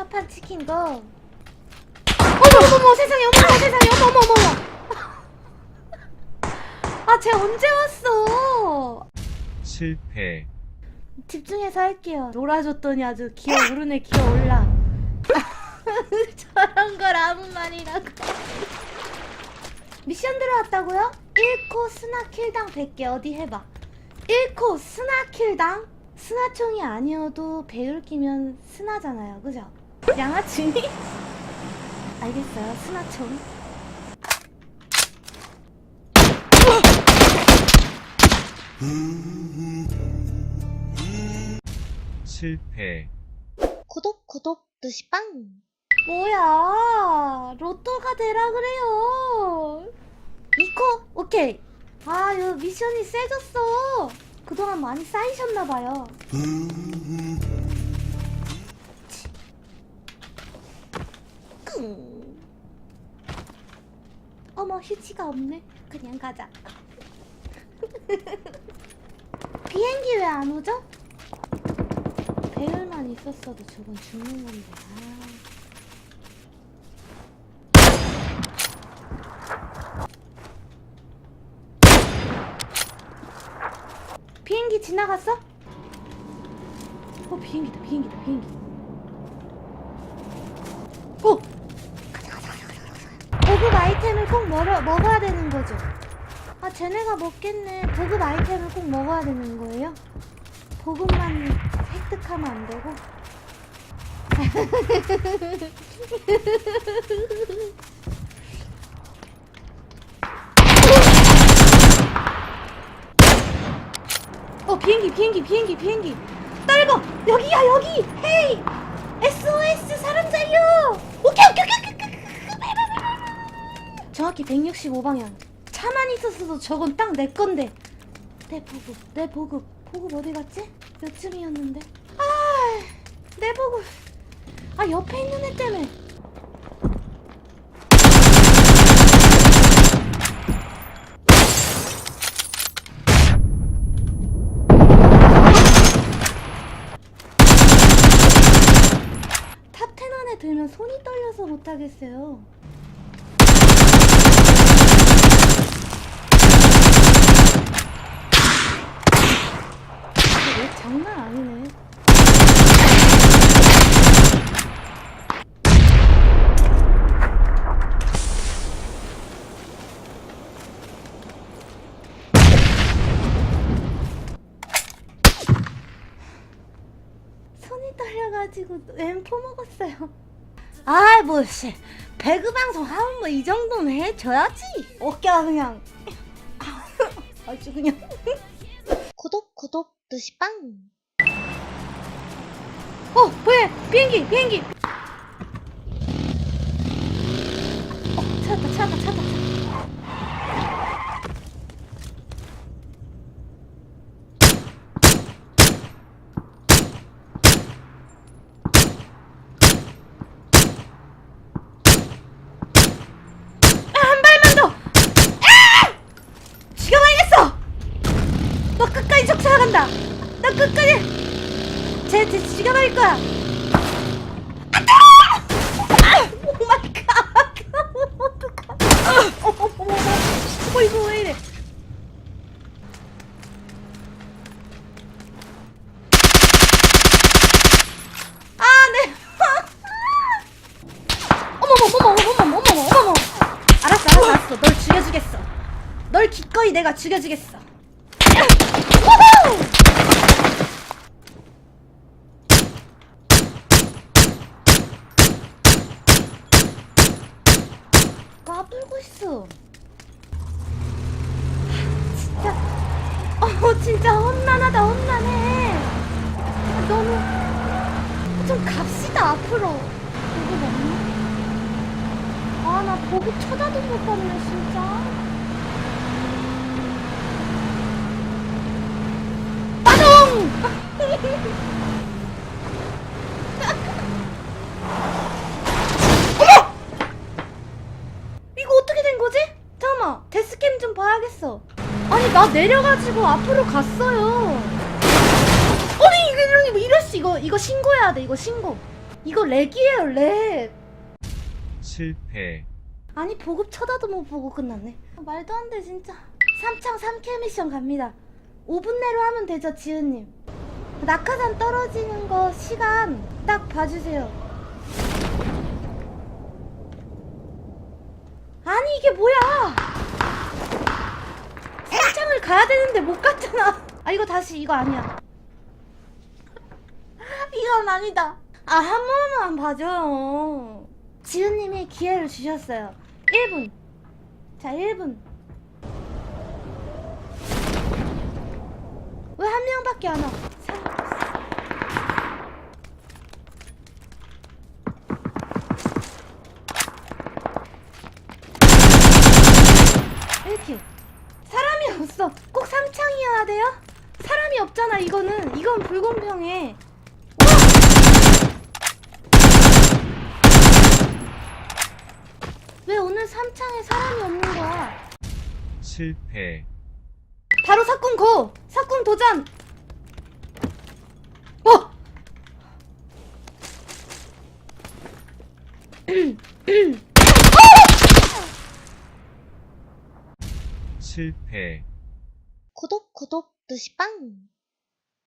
첫판 치킨 거. 어머 어머 세상에 어머 어머 세상에 어머 어머 어머. 아쟤 언제 왔어? 실패. 집중해서 할게요. 놀아줬더니 아주 기어 오르네 기어 올라. 저런 걸 아무 말이라고. 미션 들어왔다고요? 1코 스나킬당 100개 어디 해봐. 1코 스나킬당? 스나총이 아니어도 배율 끼면 스나잖아요. 그죠? 양아치니? 알겠어요. 스나총. 실패. 구독 구독 누시빵 뭐야 로또가 되라 그래요 이코 오케이 아 이거 미션이 세졌어 그동안 많이 쌓이셨나 봐요 어머 휴지가 없네 그냥 가자 비행기 왜 안 오죠? 배율만 있었어도 저건 죽는 건데. 아. 비행기 지나갔어? 어 비행기다 비행기다 비행기. 어 가자 가자 가자 가자 가자. 보급 아이템을 꼭 먹어 먹어야 되는 거죠. 아 쟤네가 먹겠네. 보급 아이템을 꼭 먹어야 되는 거예요? 보급만 획득하면 안 되고. 어 비행기 비행기 비행기 비행기 떨고 여기야 여기 헤이 SOS 사람 살려 정확히 165방향. 차만 있었어도 저건 딱 내 건데. 내 보급 내 보급. 보급 어디 갔지? 몇 쯤이었는데? 아내 보급. 아 옆에 있는 애 때문에. 탑10 안에 들면 손이 떨려서 못하겠어요 이게 왜 장난 아니네 손이 떨려가지고 엠포 먹었어요. 아, 뭐, 씨. 배그 방송 하면 뭐 이 정도는 해줘야지. 어깨가 그냥. 아주 그냥. 구독, 구독, 누시빵. 어, 뭐야? 비행기, 비행기. 어, 찾았다, 찾았다, 찾았다. 아, 한 발만 더! 아! 죽여버리겠어! 너 끝까지 적사간다! 너 끝까지! 쟤, 쟤 죽여버릴 거야! 아! 죽여주겠어. 널 기꺼이 내가 죽여주겠어. 까불고 있어. 진짜, 어, 진짜 험난하다, 험난해. 너무, 좀 갑시다, 앞으로. 보고 없나? 아, 나 보고 쳐다도 못 봤네, 진짜. 빠동! 어머! 이거 어떻게 된 거지? 잠깐만, 봐야겠어. 아니, 나 내려가지고 앞으로 갔어요. 아니, 이거, 이거, 이럴 수, 이거, 이거 신고해야 돼, 이거 신고. 이거 렉이에요 렉 실패. 아니 보급 쳐다도 못 보고 끝났네 말도 안 돼 진짜 삼창 3킬 미션 갑니다 5분 내로 하면 되죠 지은님 낙하산 떨어지는 거 시간 딱 봐주세요 아니 이게 뭐야 가야 되는데 못 갔잖아. 아 이거 다시 이거 아니야. 이건 아니다. 아 한 번만 봐줘요. 지은님이 기회를 주셨어요. 1분. 자 1분. 왜 한 명밖에 안 와? 사- 이렇게 없어 꼭 삼창이어야 돼요? 사람이 없잖아 이거는 이건 불공평해 왜 오늘 삼창에 사람이 없는 거야 실패. 바로 사꾼 고! 사꾼 도전! 어! 실패. 구독 구독 느시빵